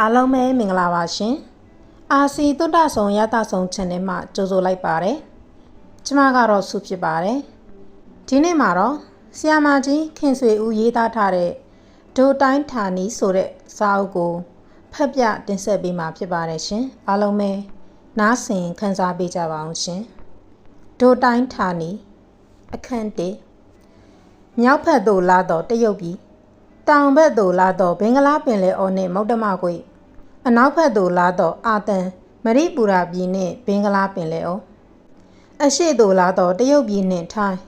အားလုံးပဲမင်္ဂလာပါရှင်အာစီတုဒ္ဒဆုံရတဆုံ channel မှာကြိုဆိုလိုက်ပါတယ်ကျမကတော့စုဖြစ်ပါတယ်ဒီနေ့မှာတော့ဆီယာမာကြီးခင်ဆွေဦးရေးသားထားတဲ့ဒိုတိုင်းဌာနီဆိုတဲ့စာအုပ်ကိုဖတ်ပြတင်ဆက်ပေးမှာဖြစ်ပါတယ်ရှင်အားလုံးပဲနားဆင်ခန်းစားပေးကြပါအောင်ရှင်ဒိုတိုင်းဌာနီအခန်း1မြောက်ဖက်သို့လာတော့တရုတ်ပြည် တောင်ဘက်သို့လာတော့ဘင်္ဂလားပင်လယ်အော်နှင့်မုတ်တမကွေအနောက်ဘက်သို့လာတော့အာတန်မရိပူရာပြည်နှင့်ဘင်္ဂလားပင်လယ်အော်အရှိသို့လာတော့တရုတ်ပြည်နှင့်ထိုင်း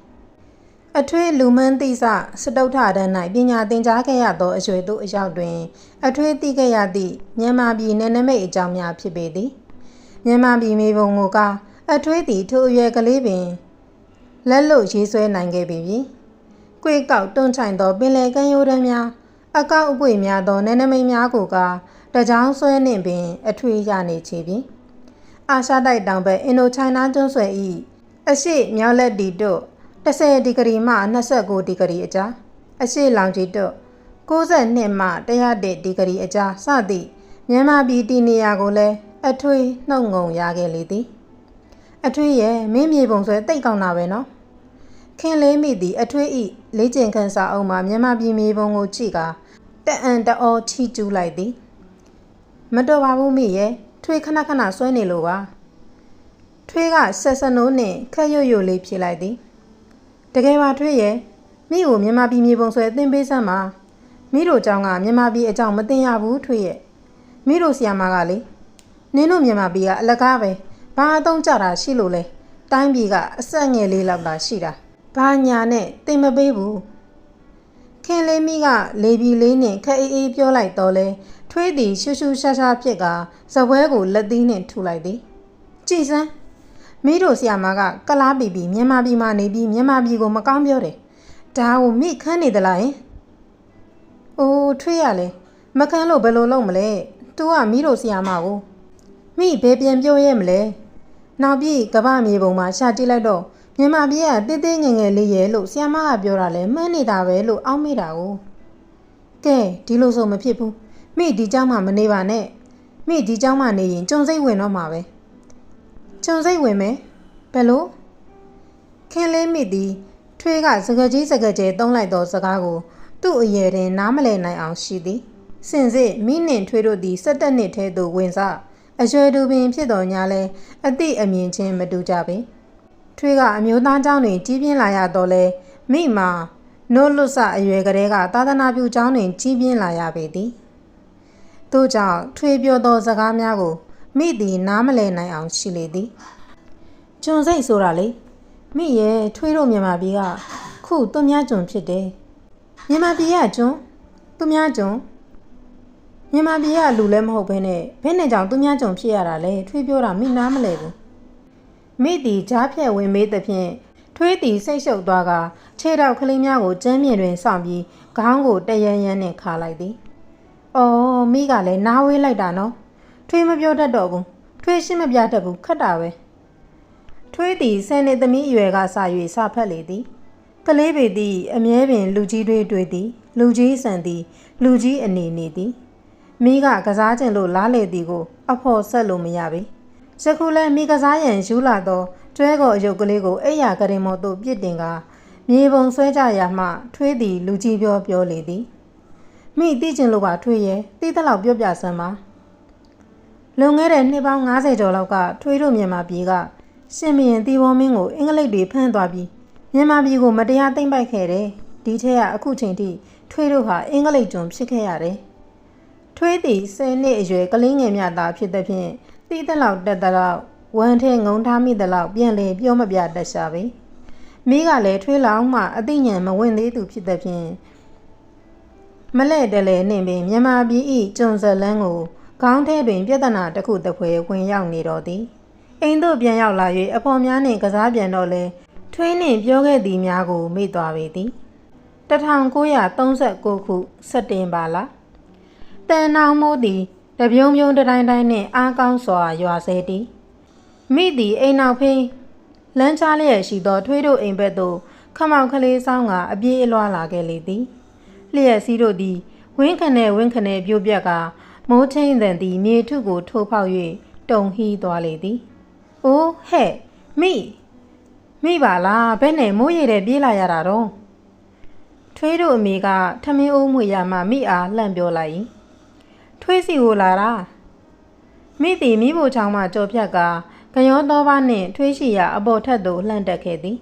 အထွေးလူမန်းတိစစတုထဒန်း၌ပညာသင်ကြားခဲ့ရသောအရွယ်သို့အရောက်တွင် အထွေးသိခဲ့ရသည့်မြန်မာပြည်နယ်နိမိတ်အကြောင်းများဖြစ်ပေသည်မြန်မာပြည်မြေပုံကိုကအထွေးသည်ထိုအရွယ်ကလေးပင်လက်လွတ်ရေးဆွဲနိုင်ခဲ့ပြီပြီ။ ကွေကောက်တွန့်ချိုင်သောပင်လယ်ကမ်းရိုးတန်းများအကောက်အကွေများသောနယ်နိမိတ်များကိုကတကြောင်ဆွဲနှင့်ပင် အထွေးရနေချေပြီ။အာရှတိုက်တောင်ဘက်အင်ဒိုချိုင်းနာကျွန်းဆွယ်၏အရှိမြောက်လက်တီတို့10ဒီဂရီမှ29ဒီဂရီအကြားအရှိလောင်ကြီးတို့62မှ101ဒီဂရီအကြားစသည့်မြန်မာပြည်တည်နေရာကိုလည်းအထွေးနှုတ်ငုံရခဲ့လေသည်အထွေးရဲ့မင်းမြေပုံဆွဲတိတ်ကောင်းတာပဲနော်ခင်လေးမိသည်အထွေးဤ လေးကျင်ခန်းစာအုပ်မှာမြန်မာပြည်မြေပုံကိုကြည့်ကာတအံတအောချီကျူးလိုက်သည်မတော်ပါဘူးမိရဲ့ထွေးခဏခဏဆွဲနေလို့ပါထွေးကဆက်စနိုးနဲ့ခက်ရွရွလေးဖြေလိုက်သည်တကယ်ပါထွေးရဲ့မိကိုမြန်မာပြည်မြေပုံဆွဲအသင်ပေးစမ်းပါမိတို့เจ้าကမြန်မာပြည်အကြောင်းမသိရဘူးထွေးရဲ့မိတို့ဆီယာမကလေနင်းတို့မြန်မာပြည်ကအလကားပဲဘာအသုံးကြတာရှိလို့လဲတိုင်းပြည်ကအဆက်ငယ်လေးလောက်သာရှိတာ ဘာညာနဲ့တင်မပေးဘူးခင်လေးမိကလေပြီလေးနဲ့ခက်အေးအေးပြောလိုက်တော့လဲထွေးသည်ရှူးရှူးရှားရှားဖြစ်ကဇပွဲကိုလက်သီးနဲ့ထူလိုက်သည်ကြည်စမ်းမိတို့ဆရာမကကလားပီပီမြန်မာပြည်မှာနေပြီးမြန်မာပြည်ကိုမကောင်းပြောတယ်ဒါကိုမိခန်းနေသလားယင်အိုးထွေးရလဲမခန်းလို့ဘယ်လိုလုပ်မလဲသူကမိတို့ဆရာမကိုမိဘယ်ပြန်ပြောရဲမလဲနောက်ပြီးကဗမြေပုံမှာရှာကြည့်လိုက်တော့ မြန်မာပြည်ကတေးသေးငယ်ငယ်လေးရဲ့လို့ဆရာမကပြောတာလဲမှန်းနေတာပဲလို့အောက်မိတာကိုကဲဒီလိုဆိုမဖြစ်ဘူးမိဒီเจ้าမှမနေပါနဲ့မိဒီเจ้าမှနေရင်ကြုံစိတ်ဝင်တော့မှာပဲကြုံစိတ်ဝင်မယ်ဘယ်လိုခင်လေးမိသည်ထွေးကစကကြီးစကကျဲတုံးလိုက်သောစကားကိုသူ့အရွယ်တွင်နားမလည်နိုင်အောင်ရှိသည်စင်စစ်မိနှင့်ထွေးတို့သည်၁၇နှစ်ထဲသို့ဝင်စားအရွယ်တူပင်ဖြစ်တော်ညာလဲအသည့်အမြင်ချင်းမတူကြပေ ထွေးကအမျိုးသားเจ้าတွင်ကြီးပြင်းလာရတော့လဲမိမာနို့လွတ်ဆအရွယ်ကလေးကသာသနာပြုเจ้าတွင်ကြီးပြင်းလာရပေသည်ထို့ကြောင့်ထွေးပြောသောစကားများကိုမိသည်နားမလည်နိုင်အောင်ရှိလေသည်ကျွန်စိတ်ဆိုတာလေမိရဲ့ထွေးတို့မြန်မာပြည်ကခုသူများကျွန်ဖြစ်တယ်မြန်မာပြည်ကကျွန်သူများကျွန်မြန်မာပြည်ကလူလည်းမဟုတ်ဘဲနဲ့ဘယ်နဲ့ကြောင့်သူများကျွန်ဖြစ်ရတာလဲထွေးပြောတာမိနားမလဲဘူး မိသည်ကြားဖြတ်ဝင်မေးသဖြင့်ထွေးသည်စိတ်ရှုပ်သွားကခြေထောက်ကလေးများကိုကျမ်းမြေတွင်စောင့်ပြီးခေါင်းကိုတရရန်နဲ့ခါလိုက်သည်။အော်မိကလည်းနားဝေးလိုက်တာနော်။ထွေးမပြောတတ်တော့ဘူး။ထွေးရှင်းမပြတတ်ဘူးခက်တာပဲ။ထွေးသည်ဆယ်နှစ်သမီးအရွယ်ကစ၍စဖက်လေသည်။ကလေးပေသည်အမြဲပင်လူကြီးတွေတွေ့သည်လူကြီးဆန်သည်လူကြီးအနေနေသည်။မိကကစားကျင်လို့လားလေသည်ကို အဖို့ဆက်လို့မရပေ။ ယခုလဲမိကစားရန်ယူလာသောတွဲကောအယုတ်ကလေးကိုအိယာကရင်မော်သို့ပြစ်တင်ကမြေပုံဆွဲကြရာမှထွေးသည်လူကြီးပြောပြောလေသည်မိသိကျင်လို့ပါထွေးရဲ့သိသလောက်ပြောပြစမ်းပါလွန်ခဲ့တဲ့နှစ်ပေါင်း90ကျော်လောက်ကထွေးတို့မြန်မာပြည်ကရှင်မရင်တီဘောမင်းကိုအင်္ဂလိပ်တွေဖမ်းသွားပြီးမြန်မာပြည်ကိုမတရားသိမ်းပိုက်ခဲ့တယ်ဒီထက်ကအခုချိန်ထိထွေးတို့ဟာအင်္ဂလိပ်ကျွန်ဖြစ်ခဲ့ရတယ်ထွေးသည်10နှစ်အရွယ်ကလေးငယ်များသာဖြစ်တဲ့ဖြင့် သိသလောက်တက်သလောက်ဝမ်းထဲငုံထားမိသလောက်ပြန်လေပြောမပြတတ်ရှာပဲမိကလည်းထွေးလောင်မှအသိဉာဏ်မဝင်သေးသူဖြစ်တဲ့ဖြင့်မလဲ့တလဲနှင့်ပင်မြန်မာပြည်၏ကျုံဇလန်းကိုခေါင်းထဲတွင် ပြဿနာတစ်ခုတစ်ဖွဲဝင်ရောက်နေတော့သည်အိမ်သို့ပြန်ရောက်လာ၍အဖော်များနှင့်ကစားပြန်တော့လဲထွေးနှင့်ပြောခဲ့သည်များကိုမေ့သွားပေသည်1939ခုစက်တင်ဘာလတန်နောင်မိုးသည် တပြုံပြုံတတိုင်းတိုင်းနှင့်အားကောင်းစွာရွာစေသည်မိသည်အိမ်နောက်ဖိန်းလမ်းချလျက်ရှိသောထွေးတို့အိမ်ဘက်သို့ခမောက်ကလေးဆောင်ကအပြေးအလွှာလာခဲ့လေသည်လျက်စီးတို့သည်ဝင်းခနဲ့ဝင်းခနဲ့ပြိုးပြက်ကမိုးချင်းသန်သည်မြေထုကိုထိုးဖောက်၍တုံဟီးသွားလေသည်။အိုးဟဲ့မိမိပါလားဘယ်နဲ့မိုးရည်တဲ့ပြေးလာရတာတော့ထွေးတို့အမေကထမင်းအိုးမွေရမှမိအားလှန့်ပြောလိုက်၏ ထွေးစီကိုလာတာမိသည်မိဖို့ချောင်းမှကြော်ဖြတ်ကကရောသောပါနှင့်ထွေးရှိရာအပေါ်ထက်သို့လှန့်တက်ခဲ့သည်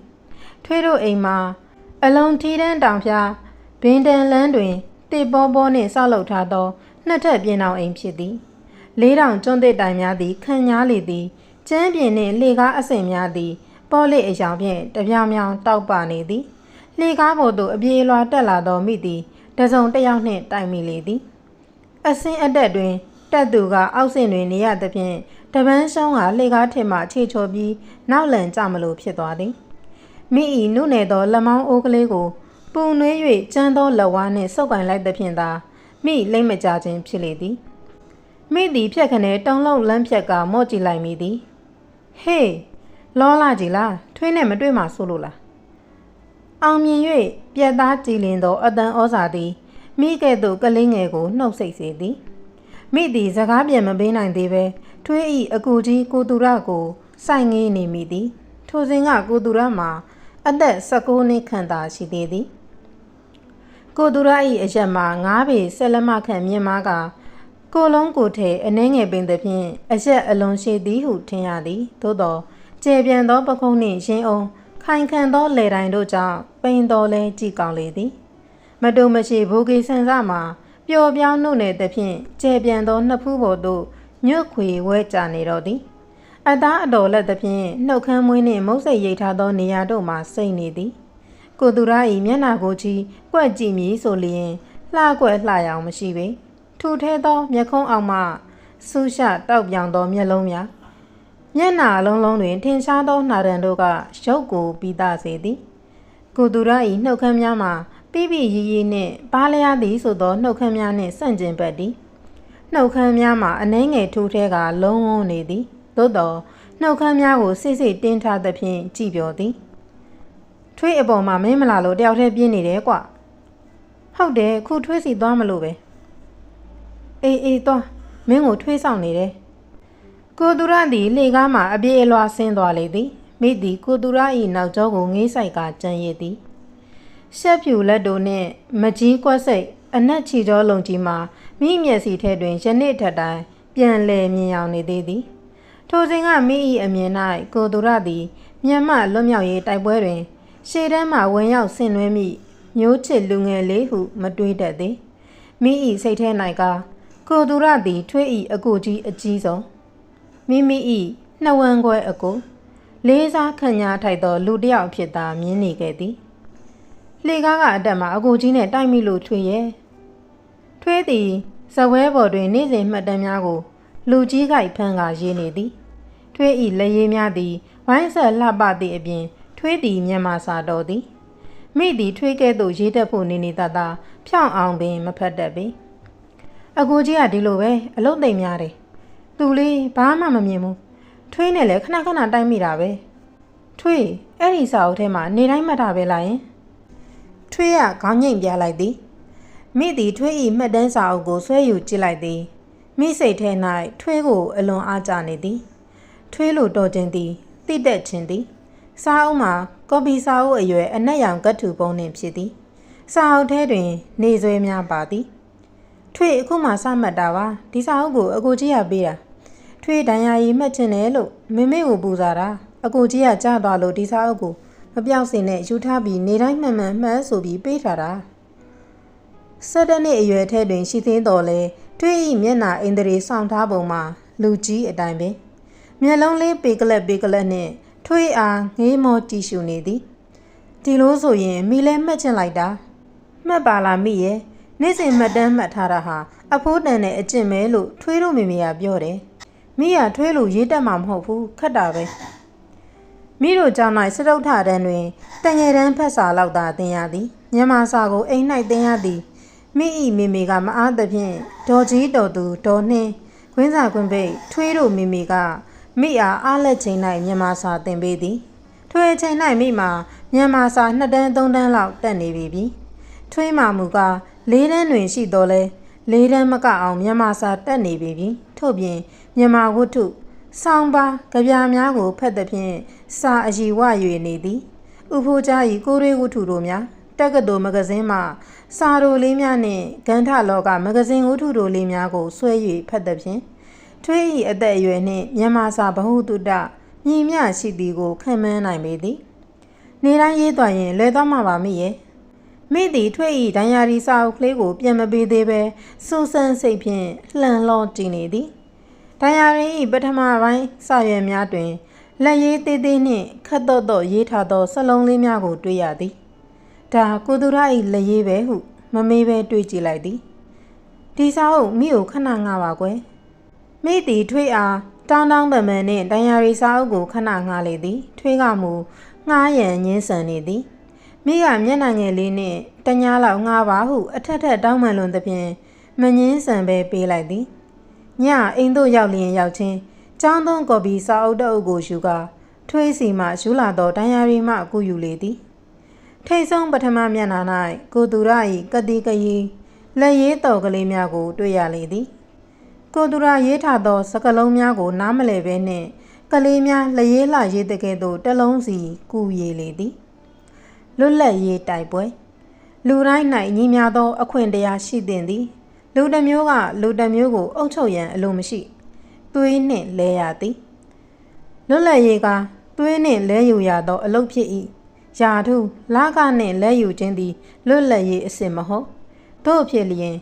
ထွေးတို့အိမ်မှာအလုံးထီးတန်းတောင်ဖျားဘင်းတန်လန်းတွင်တေပေါ်ပေါ်နှင့်ဆောက်လုပ်ထားသောနှစ်ထပ်ပြင်အောင်အိမ်ဖြစ်သည်လေးတောင်ကျွန်းသစ်တိုင်များသည်ခန့်ညားလေသည်ကျန်းပြင်းနှင့်လေကားအဆင်များသည်ပေါ်လေအယောင်ဖြင့်တပြောင်ပြောင်တောက်ပနေသည်လေကားပေါ်သို့အပြေးလွှာတက်လာသောမိသည်တစုံတစ်ယောက်နှင့်တိုင်မိလေသည် အစင်းအတက်တွင်တက်သူကအောက်ဆင်တွင်နေရသဖြင့်တပန်းရှောင်းကလှေကားထင်မှခြေချော်ပြီးနောက်လန်ကြမလို့ဖြစ်သွားသည်မိဤနုနယ်သောလက်မောင်းအိုးကလေးကိုပူနွေး၍ကျန်းသောလက်ဝါးနှင့်ဆုပ်ကင်လိုက်သဖြင့်သာမိလိမ့်မကြခြင်းဖြစ်လေသည်မိသည်ဖြက်ခနဲတုံလုံးလမ်းဖြက်ကမော့ကြည့်လိုက်မိသည်ဟေးလောလာကြည်လားထွေးနဲ့မတွေ့မှဆိုလို့လားအောင်မြင်၍ပြက်သားကြည်လင်သောအတန်ဩဇာသည် မိကဲ့သို့ကလေးငယ်ကိုနှုတ်ဆက်စေသည်မိသည်စကားပြန်မပေးနိုင်သေးပဲထွေးဤအကူကြီးကိုသူရကိုစိုက်ငေးနေမိသည်ထိုစဉ်ကကိုသူရမှာအသက်16နှစ်ခန့်သာရှိသေးသည်ကိုသူရဤအရက်မှာ9ပေဆက်လက်မခန့်မြင့်မားကကိုလုံးကိုထဲအနှဲငယ်ပင်သဖြင့်အရက်အလွန်ရှိသည်ဟုထင်ရသည်သို့သောကျေပြန်သောပခုံးနှင့်ရင်းအောင်ခိုင်ခံသောလေတိုင်တို့ကြောင့်ပိန်တော်လဲကြည်ကောင်းလေသည် မတုံမရှိဘူဂီဆန်စမှာပျော်ပြောင်းနှုတ်နေသဖြင့်ကျေပြန်သောနှစ်ဖူးပေါ်သို့ညွတ်ခွေဝဲကြနေတော့သည်အသားအတော်လက်သဖြင့်နှုတ်ခမ်းမွေးနှင့်မုတ်စိတ်ရိတ်ထားသောနေရာတို့မှစိတ်နေသည် ကိုသူရ၏မျက်နာကိုကြည့်ကွက်ကြည့်မည်ဆိုလျင်လှကွက်လှရောင်မရှိပေထူထဲသောမျက်ခုံးအောင်မှဆူရှတောက်ပြောင်သောမျက်လုံးများမျက်နာလုံးလုံးတွင်ထင်ရှားသောနှာရံတို့ကရုပ်ကိုပြီးသားစေသည် ကိုသူရ၏နှုတ်ခမ်းများမှာ ပြပြရီရီနှင့်ပါးလျားသည်ဆိုသောနှုတ်ခမ်းများနှင့်ဆန့်ကျင်ဘက်သည်နှုတ်ခမ်းများမှာအနှဲငယ်ထိုးထဲကလုံးဝနေသည်သို့သောနှုတ်ခမ်းများကိုစိတ်စိတ်တင်းထားသဖြင့်ကြည်ပြောသည်ထွေးအပေါ်မှာမင်းမလာလို့တယောက်တည်းပြင်းနေတယ်ကွဟုတ်တယ်ခုထွေးစီသွားမလို့ပဲအေးအေးသွားမင်းကိုထွေးဆောင်နေတယ်ကိုသူရသည်လေကားမှအပြေးအလွှာဆင်းသွားလေသည်မိသည်ကိုသူရ၏နောက်ကျောကိုငေးဆိုင်ကကြံရည်သည် ရှက်ဖြူလက်တို့နှင့်မကြီးကွက်စိတ်အနက်ချီကြောလုံကြီးမှာမိမျက်စီထဲတွင်ယနေ့ထက်တိုင်ပြန်လည်မြင်အောင်နေသေးသည်ထိုစဉ်ကမိ၏အမြင်၌ကိုသူရသည်မြန်မာလွတ်မြောက်ရေးတိုက်ပွဲတွင် ရှေ့တန်းမှဝင်ရောက်ဆင်နွှဲမိမျိုးချစ်လူငယ်လေးဟုမတွေးတတ်သည်မိ၏စိတ်ထဲ၌ကကိုသူရသည်ထွေး၏အကိုကြီးအကြီးဆုံးမိမိ၏နှဝမ်းခွဲအကိုလေးစားခံညာထိုက်သောလူတစ်ယောက်ဖြစ်သာမြင်နေခဲ့သည် လှေကားကအတက်မှာအကိုကြီးနဲ့တိုက်မိလို့ထွေရဲ့ထွေးသည်ဇဝဲပေါ်တွင် နေ့စဉ်မှတ်တမ်းများကို လူကြီးကိုက်ဖန်းကရေးနေသည် ထွေးဤလက်ရည်များသည်ဝိုင်းဆက်လှပသည့်အပြင် ထွေးသည်မြန်မာစာတော်သည်မိသည်ထွေးကဲ့သို့ရေးတတ်ဖို့နေနေတသာဖြောင်းအောင်ပင်မဖတ်တတ်ပေအကူကြီးကဒီလိုပဲအလုံးသိမ့်များတယ်သူလေးဘာမှမမြင်ဘူးထွေးနဲ့လည်းခဏခဏတိုက်မိတာပဲထွေးအဲ့ဒီစာအုပ်ထဲမှာနေတိုင်းမှတ်တာပဲလားယင် ထွေးကခေါင်းငိမ့်ပြလိုက်သည်မိသည်ထွေး၏မှတ်တမ်းစာအုပ်ကိုဆွဲယူကြည့်လိုက်သည်မိစိတ်ထဲ၌ထွေးကိုအလွန်အားကျနေသည် ထွေးလိုတော်ခြင်းသည်တိတက်ခြင်းသည်စာအုပ်မှာကော်ပီစာအုပ်အရွယ်အနက်ရောင်ကတ်ထူပုံနှင့်ဖြစ်သည်စာအုပ်ထဲတွင် နေဆွဲများပါသည် ထွေအခုမှစမှတ်တာပါဒီစာအုပ်ကိုအကိုကြီးရပေးတာထွေဒဏ်ရာရီမှတ်ချင်တယ်လို့မမေကိုပူစားတာအကိုကြီးကကြားသွားလို့ဒီစာအုပ်ကို မပြောက်စင်နဲ့ယူထားပြီးနေတိုင်းမှန်မှန်မှတ်ဆိုပြီးပေးထားတာဆက်တဲ့နှစ်အရွယ်ထဲတွင်ရှိသေးတော်လဲထွေးဤမျက်နာအင်္ဒရီဆောင်ထားပုံမှာလူကြီးအတိုင်းပင်မျက်လုံးလေးပေကလက်ပေကလက်နှင့်ထွေးအားငေးမောတီရှူနေသည်ဒီလိုဆိုရင်မိလဲမှတ်ချင်လိုက်တာမှတ်ပါလားမိရဲ့နေ့စဉ်မှတ်တမ်းမှတ်ထားတာဟာအဖိုးတန်နဲ့အကျင့်ပဲလို့ထွေးတို့မိမိကပြောတယ်မိရထွေးလို့ရေးတတ်မှာမဟုတ်ဘူးခက်တာပဲ မိတို့ကြောင့်၌စတုထတန်းတွင်တငယ်တန်းဖက်စာလောက်သာသင်ရသည်မြန်မာစာကိုအိမ်၌သင်ရသည်မိဤမိမိကမအားသဖြင့်ဒေါ်ကြီးတော်သူဒေါ်နှင်းခွင်းစာခွင်းပိတ်ထွေးတို့မိမိကမိအားအားလက်ချိန်၌မြန်မာစာသင်ပေးသည်ထွေးချိန်၌မိမှာမြန်မာစာ2တန်း3တန်းလောက်တက်နေပြီပြီထွေးမှမူက၄တန်းတွင်ရှိတော်လဲလေးတန်းမကအောင်မြန်မာစာတက်နေပြီပြီထို့ပြင်မြန်မာဝတ္ထုဆောင်းပါကြပြများကိုဖတ်သဖြင့် စာအည်ဝ၍နေသည်ဥဖိုးကြား၏ကိုရေးဝတ္ထုတို့များတက္ကသိုလ်မဂဇင်းမှစာရိုလေးများနှင့်ဂန္ဓလောကမဂဇင်းဝတ္ထုတို့လေးများကိုဆွဲ၍ဖတ်သဖြင့်ထွေး၏အသက်အရွယ်နှင့်မြန်မာစာဗဟုသုတညီမျှရှိသည်ကိုခံမှန်းနိုင်ပေသည်နေတိုင်းရေးသွားရင်လွယ်သွားမှာပါမိရဲ့မိသည်ထွေဤဒိုင်ယာရီစာအုပ်ကလေးကိုပြန်မပေးသေးပဲစူဆန်းစိတ်ဖြင့်လှန်လောတည်နေသည်ဒိုင်ယာရီ၏ပထမပိုင်းစာရွက်များတွင် လက်ရေးသေးသေးနှင့်ခတ်တော့တော့ရေးထားသောစလုံးလေးများကိုတွေ့ရသည်ဒါကိုသူရ၏လက်ရေးပဲဟုမမေးပဲတွေးကြည့်လိုက်သည်ဒီစာအုပ်မိကိုခဏငါပါကွယ်မိသည်ထွေအားတောင်းတောင်းပန်ပန်နှင့်ဒိုင်ယာရီစာအုပ်ကိုခဏငှားလေသည် ထွေးကမူငှားရန်ညင်းဆန်နေသည်မိကမျက်နှာငယ်လေးနှင့်တညားလောက်ငှားပါဟုအထက်ထက်တောင်းပန်လွန်သဖြင့်မငင်းဆန်ပဲပေးလိုက်သည်ညအိမ်သို့ရောက်လျင်ရောက်ချင်း ចောင်းသွန်းကော်ပီစာအုပ်တအုပ်ကိုယူကာထွေးစီမှယူလာသောဒိုင်ယာရီမှအကူယူလေသည်ထိတ်ဆုံးပထမမျက်နှာ၌ကိုသူရ၏ကတိကရီလက်ရေးတော်ကလေးများကို တွေ့ရလေသည်ကိုသူရရေးထားသောစကလုံးများကို နားမလည်ဘဲနှင့်ကလေးများလရေးလှရေးတကယ်သို့တလုံးစီကူရည်လေသည်လွတ်လပ်ရေးတိုက်ပွဲလူတိုင်း၌ညီများသော အခွင့်တရားရှိသင့်သည်လူတစ်မျိုးကလူတစ်မျိုးကိုအုပ်ချုပ်ရန်အလိုမရှိ သွေးနှင့်လဲရသည်လွတ်လပ်ရေးကသွေးနှင့်လဲယူရသောအလုပ်ဖြစ်၏ယာထုလာကနှင့်လဲယူခြင်းသည်လွတ်လပ်ရေးအစစ်မဟုတ်တို့ဖြစ်လျင်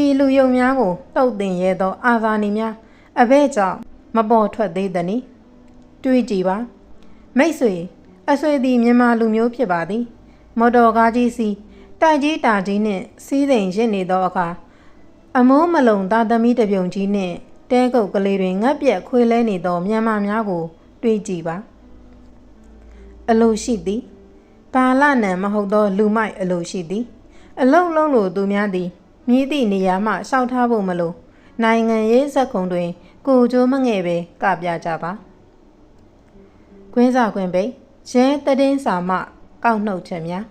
ဤလူယုံများကိုတုတ်တင်ရဲသော အာဇာနည်များအဘဲကြောင့်မပေါ်ထွက်သေးသည်။တွေးကြည့်ပါ မိတ်ဆွေအဆွေသည်မြန်မာလူမျိုးဖြစ်ပါသည် မော်တော်ကားကြီးစီတိုက်ကြီးတာကြီးနှင့်စီးစိမ်ရစ်နေသောအခါအမိုးမလုံသားသမီးတပြုံကြီးနှင့် တဲကုတ်ကလေးတွင်ငတ်ပြက်ခွေးလဲနေသောမြန်မာများကို တွေးကြည့်ပါအလိုရှိသည်ပါလနံမဟုတ်သော လူမိုက်အလိုရှိသည် အလုံလုံးလိုသူများသည်မြည်သည့်နေရာမှရှောက်ထားဖို့မလိုနိုင်ငံရေးဇက်ခုံတွင် ကိုကြိုးမငဲ့ပဲကပြကြပါကွင်းစာခွင်ပိတ်ရဲတည်င်းစာမှကောက်နှုတ်ချက်များ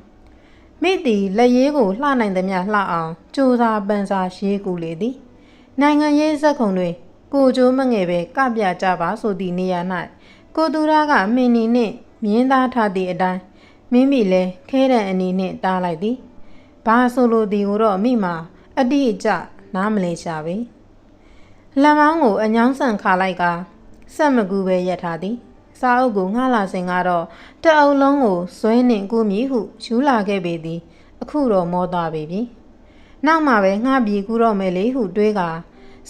မိသည်လက်ရေးကိုလှနိုင်သမျှလှအောင်ကြိုးစားပန်းစားရေးကူလေသည်နိုင်ငံရေးဇက်ခုံတွင် ကိုကြိုးမငယ်ပဲကပြကြပါဆိုသည့်နေရာ၌ကိုသူရကမင်းနီနှင့်မြင်းသားထားသည့်အတိုင်းမိမိလည်းခဲတံအနေနှင့်တားလိုက်သည်ဘာဆိုလိုသည်ကိုတော့မိမှာအတိအကျနားမလဲရှာပဲလက်မောင်းကိုအညောင်းဆန်ခါလိုက်ကဆက်မကူပဲရက်ထားသည်စာအုပ်ကိုငှလာစဉ်ကတော့တအုပ်လုံးကိုဇွဲနှင့်ကူမည်ဟုယူလာခဲ့ပေသည် အခုတော့မောသွားပေပြီနောက်မှပဲငှပြီးကူတော့မယ်လေဟုတွေးက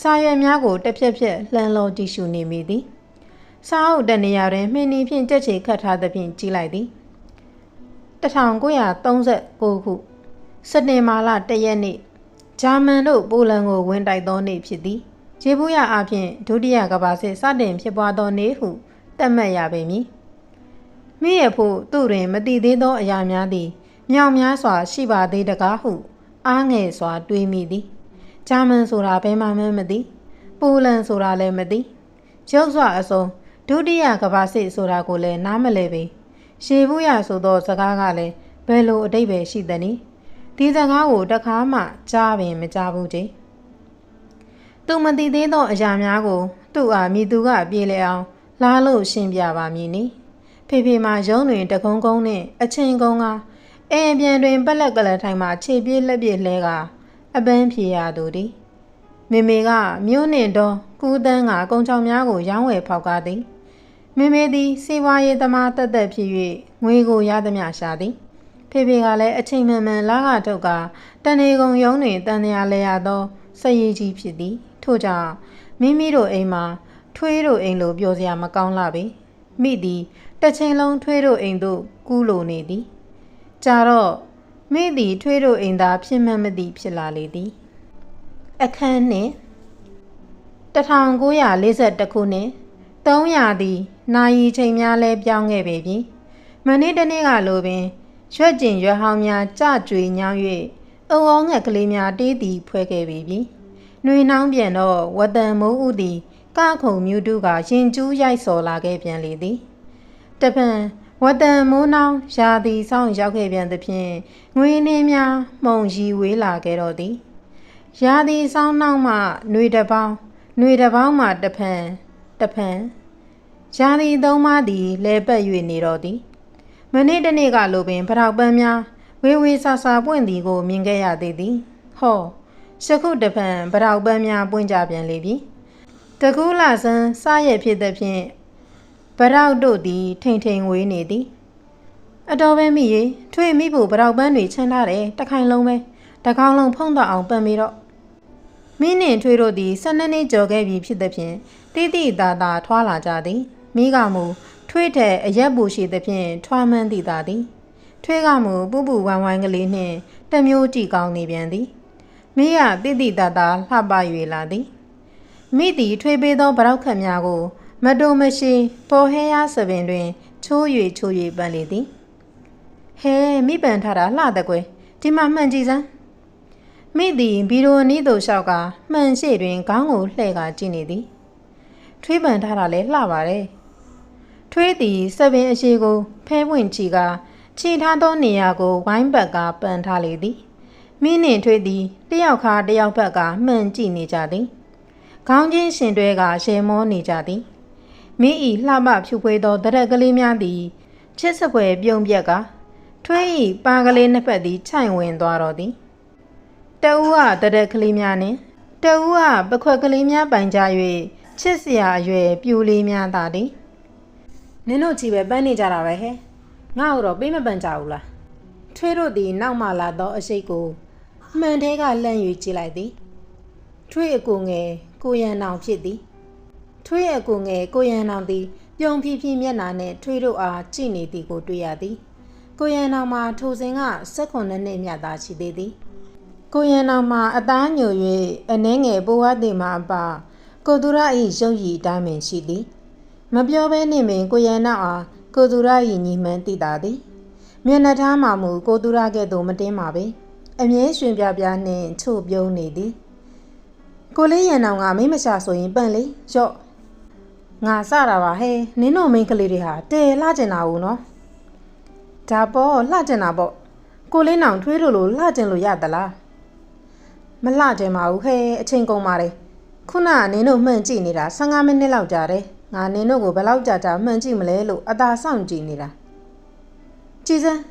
စာရွက်များကိုတစ်ဖြက်ဖြက်လှမ်းလောကြည့်ရှုနေမိသည်စာအုပ်တနေရာတွင်မှင်းနီဖြင့်ကြက်ချေခတ်ထားသဖြင့်ကြည့်လိုက်သည်1939ခုစက်တင်ဘာလ1ရက်နေ့ဂျာမန်တို့ပိုလန်ကိုဝင်တိုက်သောနေ့ဖြစ်သည်ဂျေဘူးရအဖြစ်ဒုတိယကမ္ဘာစစ်စတင်ဖြစ်ပွားသောနေ့ဟုတတ်မှတ်ရပေမည်မိရဖို့သူ့တွင်မတည်သေးသောအရာများသည်မြောင်များစွာရှိပါသေးတကားဟုအားငယ်စွာတွေးမိသည် ဂျာမန်ဆိုတာဘယ်မှမမသိပိုလန်ဆိုတာလည်းမသိရုပ်စွာအစုံဒုတိယကမ္ဘာစစ်ဆိုတာကိုလည်းနားမလည်ပေရှေဘူးရဆိုသောစကားကလည်းဘယ်လိုအတိတ်ပဲရှိသနည်းဒီစကားကိုတခါမှကြားပင်မကြားဘူးကြသူမသိသေးသောအရာများကို သူ့အားမိသူကပြေးလဲအောင် လားလို့ရှင်းပြပါမည်နိဖေဖေမှာရုံးတွင်တကုန်းကုန်းနှင့်အချင်းကုန်းကအဲပြန်တွင်ပက်လက်ကလထိုင်မှခြေပြေးလက်ပြေးလဲက အပန်းဖြေရသူသည်မေမေကမြို့နှင့်တော့ကူးတန်းကကုံချောင်များကိုရောင်းဝယ်ဖောက်ကားသည်မေမေသည်စီးပွားရေးသမားတက်တက်ဖြစ်၍ငွေကိုရသမျှရှာသည်ဖေဖေကလည်းအချိန်မှန်မှန်လာကထုတ်ကတန်နေကုံရုံးတွင်တန်နေရလဲရသောစရည်ကြီးဖြစ်သည်ထို့ကြောင့်မိမိတို့အိမ်မှာထွေးတို့အိမ်လိုပြောစရာမကောင်းလာပေမိသည်တစ်ချိန်လုံးထွေးတို့အိမ်သို့ကူးလိုနေသည်ကြာတော့ မိသည်ထွေးတို့အိမ်သာဖြစ်မှန်းမသိဖြစ်လာလေသည် အခန်းနှင့်1942ခုနှစ်300သည်နိုင်ရီချိန်များလဲပြောင်းခဲ့ပေပြီမနေ့တနေ့ကလိုပင်ရွက်ကျင်ရွက်ဟောင်းများကြကြွေညောင်း၍အုံအောင်ငှက်ကလေးများတေးသည်ဖွဲခဲ့ပေပြီ။နှွေနှောင်းပြန်တော့ဝတန်မိုးဥသည်ကခုံမြူတုကရင်ကျူးရိုက်စော်လာခဲ့ပြန်လေသည်။တပံ ဝတန်မိုးနှောင်းရာသီဆောင်ရောက်ခဲ့ပြန်သဖြင့်ငွေနှင်းများမှုံရီဝေးလာခဲ့တော့သည် ရာသီဆောင်နှောင်းမှຫນွေတစ်ပေါင်းຫນွေတစ်ပေါင်းမှတစ်ဖန်တစ်ဖန်ရာသီသုံးပါးသည်လဲပတ်၍နေတော့သည်မနေ့တနေ့ကလိုပင်ဖရောက်ပန်းများဝေဝေဆာဆာပွင့်သည်ကိုမြင်ခဲ့ရသေးသည်ဟောရှခုတစ်ဖန်ဖရောက်ပန်းများပွင့်ကြပြန်လေပြီတကူးလာဆန်းစားရဖြစ်သည်ဖြင့် ဗရောက်တို့သည် ထိန်ထိန်ဝေးနေသည်အတော်ပဲမိရေထွေမိဖို့ဗရောက်ပန်းတွေချမ်းထားတယ်တခိုင်လုံးပဲတကောင်လုံးဖုံးတော့အောင်ပန်ပြီးတော့မင်းနှင့်ထွေတို့သည်၁၂နှစ်ကြော်ခဲ့ပြီဖြစ်သည်ဖြင့်တိတိတာတာထွာလာကြသည်မိကမူထွေးတဲ့အရက်ပူရှိသည်ဖြင့်ထွာမှန်းသည်သာသည်ထွေးကမူပူပူဝိုင်းဝိုင်းကလေးနှင့်တမျိုးကြည့်ကောင်းနေပြန်သည်မိကတိတိတာတာလှပ၍လာသည်မိသည်ထွေးပေးသောဗရောက်ခတ်များကို မတုံမရှိပေါ်ဟဲရဆပင်တွင် ချိုး၍ချိုး၍ပန်လေသည်ဟဲမိပန်ထားတာလှတဲ့ကွယ်ဒီမှာမှန်ကြည့်စမ်းမိသည်ဗီဒီယိုနီးသို့လျှောက်ကမှန်ရှိတွင်ခေါင်းကိုလှည့်ကကြည့်နေသည် ထွေးပန်ထားတာလည်းလှပါတယ်ထွေးသည်စပင်အရှိကိုဖဲပွင့်ချီကခြေထားသောနေရာကိုဝိုင်းဘက်ကပန်ထားလေသည်မိနှင့်ထွေးသည်တယောက်ခါတယောက်ဘက်ကမှန်ကြည့်နေကြသည်ခေါင်းချင်းရှင်တွဲကရှယ်မောနေကြသည် မိဤလှပဖြူဖွေးသောတရက်ကလေးများသည်ချစ်စပွဲပြုံးပြက်ကထွေးဤပါကလေးနှစ်ဖက်သည်ခြိုင်ဝင်သွားတော့သည်တဦးကတရက်ကလေးများနှင့်တဦးကပခွက်ကလေးများပိုင်ကြ၍ချစ်စရာအရွယ်ပြူလေးများသာသည်နင်တို့ချီပဲပန်းနေကြတာပဲဟဲ့ငါ့တော့ပေးမပန်ကြဘူးလားထွေးတို့သည်နောက်မှလာသောအရှိတ်ကိုမှန်သေးကလှမ်း၍ကြည့်လိုက်သည်ထွေးအကူငယ်ကိုရန်နောင်ဖြစ်သည် ထွေးအကူငယ်ကိုရန်နောင်သည်ပြုံဖြည်းဖြည်းမျက်နှာနှင့်ထွေးတို့အားကြည့်နေသည်ကိုတွေ့ရသည်ကိုရန်နောင်မှာထိုစဉ်က16နှစ်မြတ်သားရှိသေးသည်ကိုရန်နောင်မှာအသားညို၍အနှဲငယ်ပိုးဝတ်သည်မှာအပကိုသူရ၏ရုပ်ရည်အတိုင်းပင်ရှိသည်မပြောဘဲနှင့်ပင်ကိုရန်နောင်အားကိုသူရ၏ညီမှန်းသိတာသည်မျက်နှာထားမှမူကိုသူရကဲ့သို့မတင်းပါပေအမြဲရှင်ပြပြနှင့်ချို့ပြုံးနေသည်ကိုလေးရန်နောင်ကမိမရှာဆိုရင်ပန့်လေရော့ ငါစတာပါဟဲ့နင်းတို့မိန်းကလေးတွေဟာတဲလှကျင်တာဘူးနော်ဒါပေါ့လှကျင်တာပေါ့ကိုလေးနောင်ထွေးလို့လို့လှကျင်လို့ရသလားမလှကျင်ပါဘူးဟဲ့အချိန်ကုန်ပါတယ်ခုနကနင်းတို့မှန်ကြည့်နေတာ15မိနစ်လောက်ကြာတယ်ငါနင်းတို့ကိုဘယ်လောက်ကြာကြာမှန်ကြည့်မလဲလို့အသာဆောင်ကြည့်နေတာကြည်စမ်း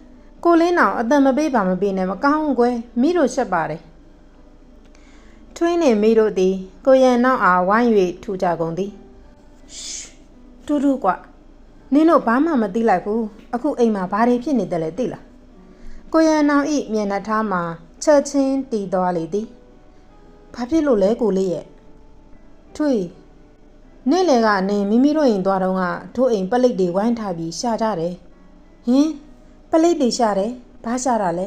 ကိုလေးနောင်အသက်မပေးပါမပေးနဲ့မကောင်းဘူးကွယ်မိတို့ချက်ပါတယ်ထွင်းနေမိတို့သည်ကိုရန်နောက်အားဝိုင်း၍ထူကြကုန်သည်ရှ် တူတူကွနင်းတို့ဘာမှမသိလိုက်ဘူးအခုအိမ်မှာဘာတွေဖြစ်နေတယ်လဲသိလားကိုရန်နောက်ဤမျက်နှာထားမှာချက်ချင်းတီသွားလေသည်ဘာဖြစ်လို့လဲကိုလေးရဲ့ထွေနေ့လေကနေမိမိတို့အိမ်သွားတော့ကတို့အိမ်ပလိတ်တွေဝိုင်းထားပြီးရှာကြတယ်ဟင်ပလိတ်တွေရှာတယ်ဘာရှာတာလဲ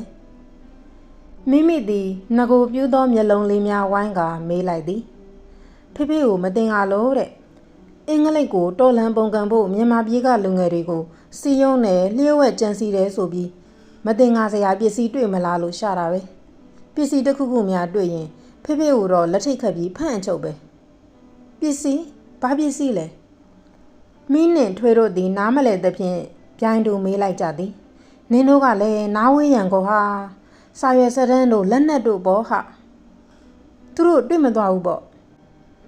မိမိသည်ငကိုပြူးသောမျက်လုံးလေးများဝိုင်းကာမေးလိုက်သည်ဖေဖေကိုမတင်ရလို့တဲ့ အင်္ဂလိပ်ကိုတော်လန်ပုံကန်ဖို့မြန်မာပြည်ကလူငယ်တွေကိုစီယုံနဲ့လျှို့ဝှက်ကြံစီတယ်ဆိုပြီးမတင်ငါစရာပစ္စည်းတွေ့မလားလို့ရှာတာပဲပစ္စည်းတစ်ခုခုများတွေ့ရင်ဖေဖေကိုတော့လက်ထိတ်ခတ်ပြီးဖန့်အချုပ်ပဲပစ္စည်းဘာပစ္စည်းလဲမင်းနဲ့ထွေးတို့သည်နားမလဲသဖြင့်ပြိုင်တူမေးလိုက်ကြသည်နင်းတို့ကလည်းနားဝေးရန်ကိုဟာစာရွက်စတန်းတို့လက်နက်တို့ဘောဟာသူတို့တွေ့မသွားဘူးပေါ့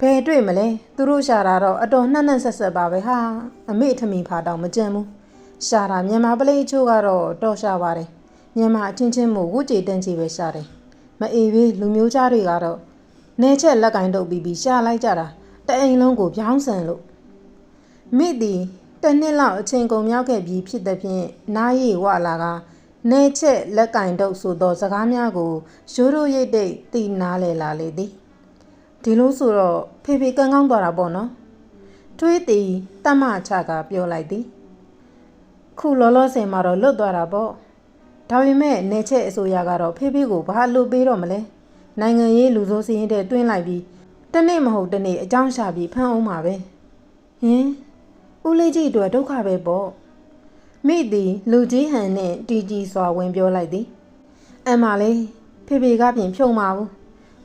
ဘယ်တွေ့မလဲသူတို့ရှာတာတော့အတော်နှက်နှက်ဆက်ဆက်ပါပဲဟာအမေထမီဖာတောင်မကြံဘူးရှာတာမြန်မာပလိတ်ချိုးကတော့တော်ရှာပါတယ်မြန်မာအချင်းချင်းမို့ဝုကြေတန်းကြီးပဲရှာတယ်မအေးဘေးလူမျိုးသားတွေကတော့နေချက်လက်ကင်တုပ်ပြီးပြီးရှာလိုက်ကြတာတအိမ်လုံးကိုပြောင်းဆန်လို့မိသည်တစ်နှစ်လောက်အချိန်ကုန်မြောက်ခဲ့ပြီးဖြစ်သည်ဖြင့်နားရည်ဝလာကနေချက်လက်ကင်တုပ်ဆိုသောစကားများကိုရိုးရိုးရိတ်တိတ်သိနားလေလာလေသည် ဒီလိုဆိုတော့ဖေဖေကန်းကောင်းသွားတာပေါ့နော်ထွေးသည်တတ်မချကပြောလိုက်သည်ခုလောလောဆယ်မှာတော့လွတ်သွားတာပေါ့ဒါပေမဲ့နေချက်အစိုးရကတော့ဖေဖေကိုဘာလို့ပေးတော့မလဲနိုင်ငံရေးလူဆိုးစည်းရင်တဲ့တွင်းလိုက်ပြီးတနေ့မဟုတ်တနေ့အကြောင်းရှာပြီးဖမ်းအောင်ပါပဲဟင်ဦးလေးကြီးအတွက်ဒုက္ခပဲပေါ့မိသည်လူကြီးဟန်နဲ့တီကြီးစွာဝင်ပြောလိုက်သည်အမလေးဖေဖေကပြင်ဖြုံပါဘူး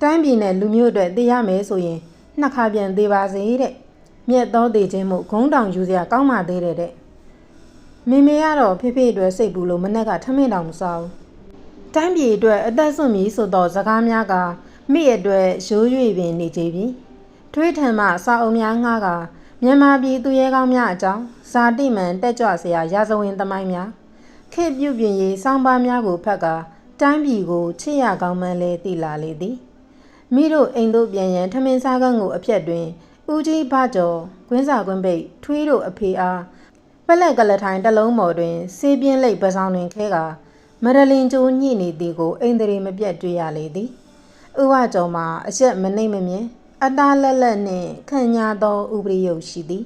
တိုင်းပြည်နဲ့လူမျိုးအတွက်သိရမယ်ဆိုရင်နှစ်ခါပြန်သေးပါစေတဲ့မြက်သောသေးခြင်းမို့ဂုံးတောင်ယူစရာကောင်းပါသေးတယ်တဲ့မေမေကတော့ဖေဖေအတွက်စိတ်ဘူးလို့မနဲ့ကထမင်းတောင်မစားဘူးတိုင်းပြည်အတွက်အသက်ဆွန့်မြည်ဆိုသောစကားများကမိအတွက်ရိုး၍ပင်နေကြပြီထွေးထံမှစာအုပ်များငှားကမြန်မာပြည်သူရဲကောင်းများအကြောင်းဇာတိမှန်တက်ကြွစရာရာဇဝင်သမိုင်းများခေတ်ပြုပြင်ရေးစောင်းပါးများကိုဖတ်ကာတိုင်းပြည်ကိုချစ်ရကောင်းမှန်းလဲသိလာလေသည် မိတို့အိမ်တို့ပြန်ရန်ထမင်းစားကန်းကိုအဖြက်တွင်ဦးကြီးဘကျော်ကွင်းစာကွင်းပိတ်ထွေးတို့အဖေအားပလက်ကလထိုင်တစ်လုံးပေါ်တွင်စေးပြင်းလိပ်ပစောင်းတွင်ခဲကာမရလင်ကျိုးညှိနေသည်ကိုအိမ်တရေမပြတ်တွေ့ရလေသည်ဥဝကျော်မှာအရက်မနှိမ့်မမြင်အသားလက်လက်နှင့်ခံညာသောဥပရိယုတ်ရှိသည်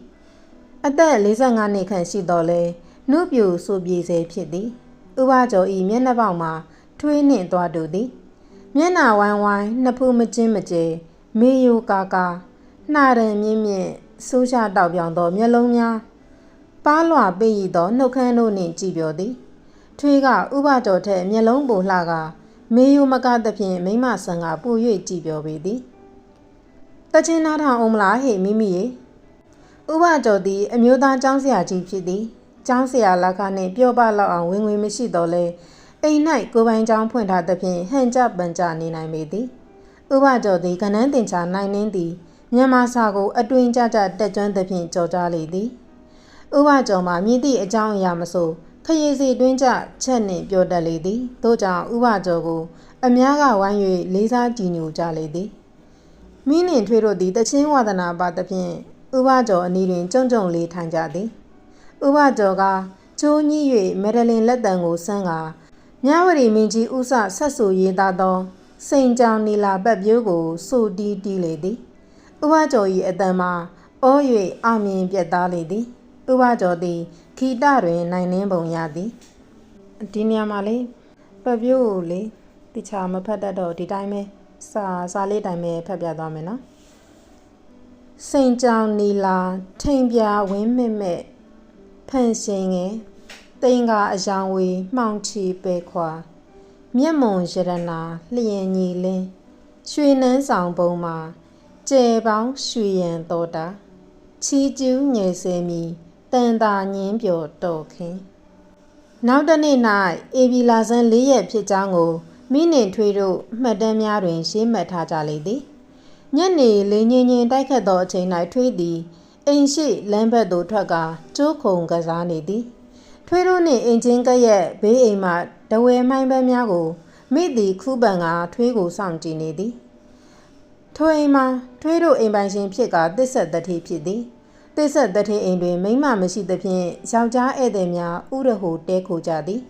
အသက်45နှစ်ခန့်ရှိတော်လဲနှုတ်ပြူဆိုပြေစေဖြစ်သည်ဥဝကျော်ဤမျက်နှာပေါက်မှာထွေးနှင့်သွားတူသည် မျက်နှာဝိုင်းဝိုင်းနှစ်ဖူးမချင်းမကျဲမေယိုကာကာနှာရန်မြင့်မြင့်ဆိုးရှာတောက်ပြောင်သောမျက်လုံးများပါးလွှာပေးရသောနှုတ်ခမ်းတို့နှင့်ကြည်ပြောသည် ထွေးကဥပကျော်ထက်မျက်လုံးပိုလှကမေယုမကသဖြင့်မိမဆန်ကပူ၍ကြည်ပြောပေသည်တချင်းနားထောင်အောင်မလားဟေ့မိမိရေဥပကျော်သည်အမျိုးသားကျောင်းဆရာကြီးဖြစ်သည်ကျောင်းဆရာလက်ခနှင့်ပြောပလောက်အောင်ဝင်ငွေမရှိတော့လဲ အိမ်၌ကိုပိုင်ကျောင်းဖွင့်ထားသဖြင့်ဟန်ကြပန်ကြနေနိုင်ပေသည်ဥပကျော်သည်ကနန်းတင်ချာနိုင်နှင်းသည်မြန်မာစာကိုအတွင်ကြကြတက်ကျွမ်းသဖြင့်ကြော်ကြားလေသည်ဥပကျော်မှာမြည်သည့်အကြောင်းအရာမဆိုခရီးစီတွင်းကြချက်နှင့်ပြောတတ်လေသည်တို့ကြောင့်ဥပကျော်ကို အများကဝိုင်း၍လေးစားကြည်ညိုကြလေသည်မိနှင့်ထွေးတို့သည်တချင်းဝါဒနာပါသဖြင့်ဥပကျော်အနီးတွင်ကြုံကြုံလေးထိုင်ကြသည်ဥပကျော်ကကျိုးညှိ၍မဒလင်လက်တံကိုဆန်းကာ မြဝတီမင်းကြီးဥစဆက်ဆူရေးသားသောစိန်ကြောင်နီလာပတ်ပြိုးကိုစိုးတီးတီးလေသည်ဥပကျော်၏အတန်မှာအော၍အောင်မြင်ပြတ်သားလေသည်ဥပကျော်သည်ခီတတွင် နိုင်နှင်းပုံရသည်ဒီနေရာမှာလေပတ်ပြိုးကိုလေတခြားမဖတ်တတ်တော့ဒီတိုင်းပဲစာစာလေးတိုင်းပဲဖတ်ပြသွားမယ်နော်စိန်ကြောင်နီလာထိန်ပြဝင်းမဲ့မဲ့ဖန်ရှင်ငယ် တိန်ကအယောင်ဝေမှောင်ချီပဲခွာမျက်မွန်ရတနာလျင်ညီလင်းရွှေနှန်းဆောင်ပုံမှာကျဲပေါင်းရွှေရန်တော်တာချီကျူးငယ်ဆဲမီတန်တာညင်းပြော်တော်ခင်နောက်တစ်နေ့၌အေဗီလာဆန်း၄ရက်ဖြစ်ကြောင်းကိုမိနင်ထွေးတို့မှတ်တမ်းများတွင်ရှင်းမှတ်ထားကြလေသည်ညနေလေးငင်းငင်းတိုက်ခတ်သောအချိန်၌ထွေးသည်အိမ်ရှိလမ်းဘက်သို့ထွက်ကာကျိုးခုံကစားနေသည် ထွေးတို့နှင့်အင်ချင်းကရဲ့ဘေးအိမ်မှတဝဲမိုင်းပန်းများကိုမိသည်ခူးပန်ကထွေးကိုစောင့်ကြည့်နေသည်ထွေးအိမ်မှာထွေးတို့အိမ်ပိုင်ရှင်ဖြစ်ကတစ္ဆက်တတိဖြစ်သည်တစ္ဆက်တတိအိမ်တွင်မိမမရှိသဖြင့်ယောက်ျားဧည့်သည်များဥရဟုတဲခိုကြသည်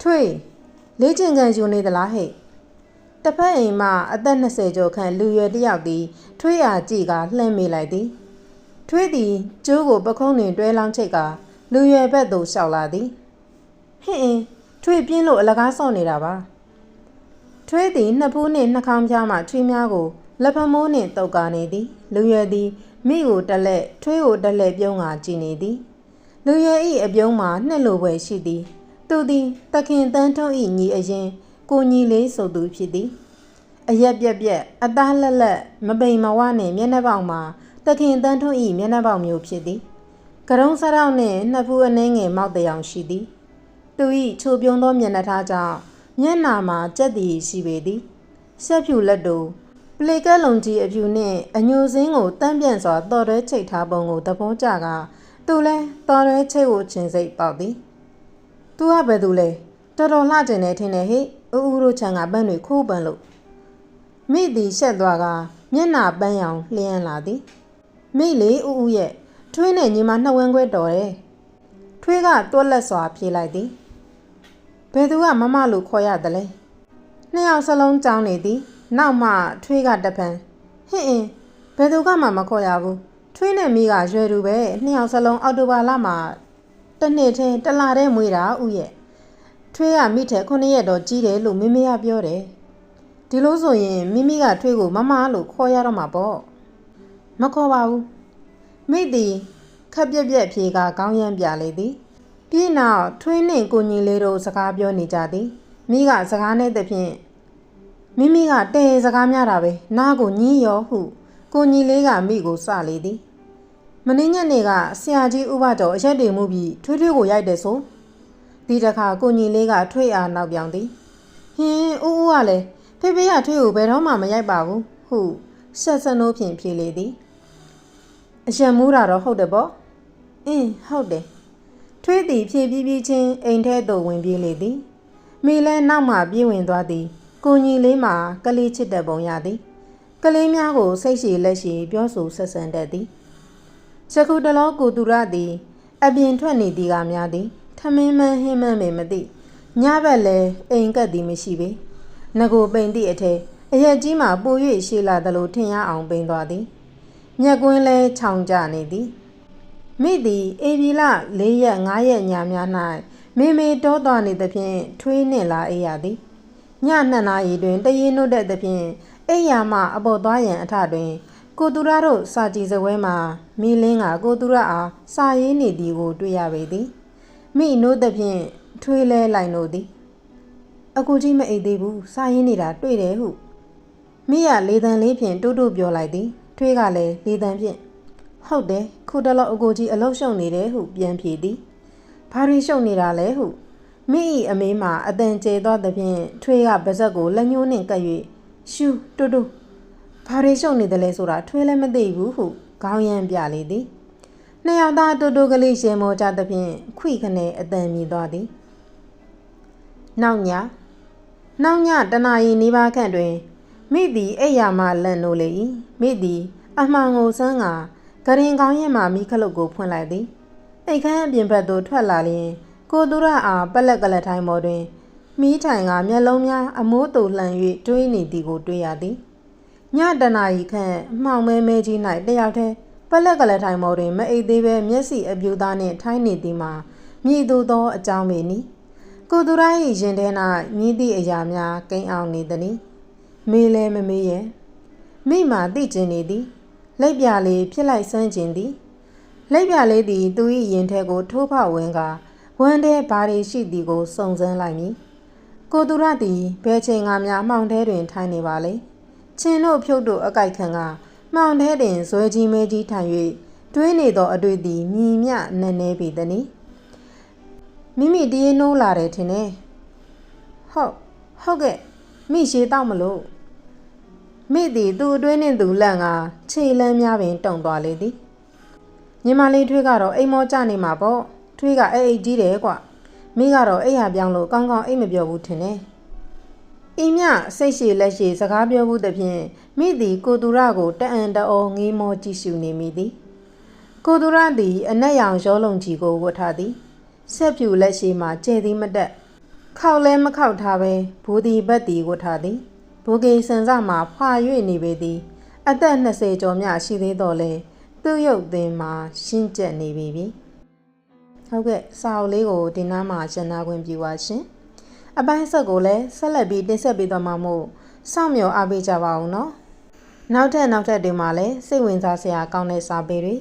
ထွေးလေးကျင်ကန်ယူနေသလားဟဲ့တစ်ဖက်အိမ်မှအသက်20ကျော်ခန့်လူရွယ်တစ်ယောက်သည် ထွေးအားကြည့်ကလှမ်းမိလိုက်သည်ထွေးသည်ကျိုးကိုပခုံးတွင်တွဲလောင်းချိတ်က လူရွယ်ဘက်သို့လျှောက်လာသည်ဟင်အင်းထွေးပြင်းလို့အလကားဆော့နေတာပါထွေးသည်နှစ်ဖူးနှင့်နှာခေါင်းပြားမှထွေးများကိုလက်ဖမိုးနှင့်တုပ်ကနေသည် လူရွယ်သည်မိကိုတက်လက်ထွေးကိုတက်လက်ပြုံးကကြည်နေသည်လူရွယ်၏အပြုံးမှာနှစ်လိုပွဲရှိသည် သူသည်တခင်တန်းထုံး၏ညီအရင်ကိုညီလေးဆိုသူဖြစ်သည်အရက်ပြက်ပြက်အသားလက်လက်မပိန်မဝနှင့်မျက်နှာပေါက်မှာတခင်တန်းထုံး၏မျက်နှာပေါက်မျိုးဖြစ်သည် ကရုံးစရောက်နှင့်နှစ်ဖူးအနှင်းငယ်မောက်တရောင်ရှိသည် သူ၏ချိုပြုံးသောမျက်နှာထားကြောင့်မျက်နာမှာကြက်တည်ရှိပေသည်ဆက်ဖြူလက်တို့ပလေကက်လုံကြီးအဖြူနှင့်အညိုစင်းကိုတန့်ပြန့်စွာတော်ရဲချိတ်ထားပုံကိုသဘောကျကသူလဲတော်ရဲချိတ်ကိုချင်းစိတ်ပေါက်သည်။ "तू ကဘယ်သူလဲ။တော်တော်လှကျင်နေထင်တယ်ဟဲ့။ဦးဦးတို့ချန်ကပန်းတွေခိုးပန်းလို့မိသည်ရှက်သွားကမျက်နာပန်းရောင်လျှမ်းလာသည်။မိလေဦးဦးရဲ့ ထွေးနဲ့ညီမနှစ်ဝန်းခွဲတော်တယ်။ထွေးကတွက်လက်စွာဖြေလိုက်သည်။ဘယ်သူကမမလို့ခေါ်ရတယ်လဲ။နှစ်ယောက်စလုံးကြောင်းနေသည်။နောက်မှထွေးကတပံဟင့်အင်းဘယ်သူကမှမခေါ်ရဘူး။ထွေးနဲ့မိကရွယ်သူပဲနှစ်ယောက်စလုံးအော်တိုဘာလမှာတစ်နှစ်ထဲတစ်လထဲမွေးတာဥရဲ့ထွေးကမိထဲခုနှစ်ရက်တော့ကြီးတယ်လို့မိမိကပြောတယ်ဒီလိုဆိုရင်မိမိကထွေးကိုမမလို့ခေါ်ရတော့မှာပေါ့မခေါ်ပါဘူး မိသည်ခက်ပြက်ပြက်ဖြေကကောင်းရမ်းပြလေသည်ပြီးနောက်ထွေးနှင့်ကိုညီလေးတို့စကားပြောနေကြသည်မိကစကားနဲ့တဖြင့်မိမိကတဲစကားများတာပဲနားကိုညင်းရောဟုကိုညီလေးကမိကိုစလေသည်မင်းညက်နေကဆရာကြီးဥပကျော်အရက်တွေမှုပြီးထွေးထွေးကိုရိုက်တယ်ဆိုဒီတခါကိုညီလေးကထွေးအားနောက်ပြောင်သည်ဟင်းဦးဦးကလည်းဖဖေဖေကထွေးကိုဘယ်တော့မှမရိုက်ပါဘူးဟုဆက်စနိုးဖြင့်ဖြေလေသည် အရှံမူးတာတော့ဟုတ်တယ်ပေါ့အင်းဟုတ်တယ်ထွေးသည်ဖြေပြီးပြီးချင်းအိမ်ထဲသို့ဝင်ပြေးလေသည်မိလဲနောက်မှပြေးဝင်သွားသည်ကိုညီလေးမှာကလေးချစ်တဲ့ပုံရသည်ကလေးများကိုစိတ်ရှိလက်ရှိပြောဆိုဆက်ဆံတတ်သည်ယခုတလောကိုသူရသည်အပြင်ထွက်နေသည်ကများသည်ထမင်းမန်းဟင်းမန်းပေမသိညဘက်လဲအိမ်ကက်သည်မရှိပေငကိုပိန်သည့်အထက်အရက်ကြီးမှပို၍ရှေလာသလိုထင်ရအောင်ပိန်သွားသည် မြက်ကွင်းလဲခြောင်ကြနေသည်မိသည်အေဗီလ၄ရက်၅ရက်ညများ၌မေမေတောသွားနေသဖြင့်ထွေးနှင့်လာအေးရသည်ညနှစ်နာရီတွင်တရင်နှုတ်တဲ့သဖြင့်အိယာမှအပေါ်သွားရန်အထတွင် ကိုသူရတို့စာကြည်စပွဲမှာမိလင်းကကိုသူရအားစာရေးနေသည်ကို တွေ့ရပေသည်မိနိုးသဖြင့်ထွေးလဲလိုက်နိုးသည်အကူကြီးမအိတ်သေးဘူးစာရေးနေတာတွေ့တယ်ဟုမိရလေတံလေးဖြင့်တိုးတိုးပြောလိုက်သည် ထွေးကလည်းလေတံဖြင့်ဟုတ်တယ်ခုတလောအကူကြီးအလုရှုံနေတယ်ဟုပြန်ဖြေသည်ဘာရီရှုံနေတာလဲဟုမိ၏အမေးမှာအတန်ကျဲသောသဖြင့်ထွေးကပါဇက်ကိုလက်ညှိုးနှင့်ကပ်၍ရှူတူတူဘာရီရှုံနေတယ်လဲဆိုတာထွေးလည်းမသိဘူးဟုခေါင်းရမ်းပြလေသည်နှစ်ယောက်သားတူတူကလေးရှင်မောကြသဖြင့်ခွိခနဲ့အတန်မြည်သွားသည်နောက်ညနောက်ညတနာရီနေပါခန့်တွင် မိသည်အိယာမှလန့်နိုးလေ၏မိသည် အမှန်ကိုစမ်းကဂရင်ကောင်းရင်မှမိခလုတ်ကိုဖွင့်လိုက်သည်အိတ်ခမ်းအပြင်ဘက်သို့ထွက်လာလျင် ကိုသူရအားပလက်ကလက်ထိုင်းပေါ်တွင်မိထိုင်ကမျက်လုံးများအမိုးတူလှန်၍တွေးနေသည်ကိုတွေ့ရသည်ညတနာရီခန့်မှောင်မဲမဲကြီး၌တယောက်တည်းပလက်ကလက်ထိုင်ပေါ်တွင်မအိတ်သေးပဲမျက်စိအပြူသားနှင့်ထိုင်းနေသည်မှာမြည်သူသောအကြောင်းပေနီကိုသူရ၏ရင်ထဲ၌မြည်သည့်အရာများကိန်းအောင်နေသည် မေးလဲမမေးရဲ့မိမှသိကျင်နေသည်လက်ပြလေးဖြစ်လိုက်ဆန်းကျင်သည်လက်ပြလေးသည်သူ၏ရင်ထဲကို ထိုးဖောက်ဝင်ကဝမ်းထဲဘာတွေရှိသည်ကိုစုံစမ်းလိုက်မည်ကိုသူရသည်ဘယ်ချိန်ကများမှောင်ထဲတွင်ထိုင်နေပါလေချင်းတို့ဖြုတ်တို့အကြိုက်ခံကမှောင်ထဲတွင်ဇွဲကြီးမဲကြီးထိုင်၍တွေးနေသောအတွေ့သည်မြည်မြနည်းနည်းပေသည်မိမိတည်နိုးလာတယ်ထင်တယ်ဟုတ်ဟုတ်ကဲ့မိရှိတော့မလို့ မိသည်သူ့အတွင်းနှင့်သူလန့်ကခြေလမ်းများပင်တုံသွားလေသည်ညီမလေးထွေးကတော့အိမ်မောကြနေမှာပေါ့ထွေးကအိတ်အိတ်ကြီးတယ်ကွမိကတော့အိတ်ဟာပြောင်းလို့ကောင်းကောင်းအိတ်မပြောဘူးထင်တယ်အင်းမြစိတ်ရှိလက်ရှိစကားပြောမှုသဖြင့်မိသည်ကိုသူရကိုတအံတအောငေးမောကြည့်ရှုနေမိသည်ကိုသူရသည်အနက်ရောင်ရောလုံကြီးကိုဝတ်ထားသည်ဆက်ပြူလက်ရှိမှကျဲသည်မတက်ခောက်လဲမခောက်ထားပဲဘူဒီဘက်သည်ဝတ်ထားသည် ဘူကေစံစမှဖွာ၍နေပေသည်အသက်20ကျော်မြရှိသေးတော့လေသူ့ရုပ်သင်မှာရှင်းကျက်နေပြီပြီဟုတ်ကဲ့စာအုပ်လေးကိုဒီနားမှာရှင်းနာခွင့်ပြုပါရှင်အပိုင်းဆက်ကိုလည်းဆက်လက်ပြီးတင်ဆက်ပေးသွားမှာမို့စောင့်မျှော်အားပေးကြပါဦးနော်နောက်ထပ်နောက်ထပ်တွေမှာလည်းစိတ်ဝင်စားစရာကောင်းတဲ့စာပေတွေ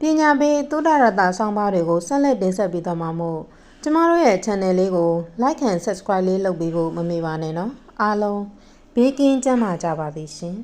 ပညာပေးသုဒ္ဓရတဆောင်းပါးတွေကိုဆက်လက်တင်ဆက်ပေးသွားမှာမို့ကျမတို့ရဲ့ channel လေးကို like and subscribe လေးလုပ်ပေးဖို့မမေ့ပါနဲ့နော်အားလုံး ဘေးကင်းကျန်းမာကြပါစေရှင်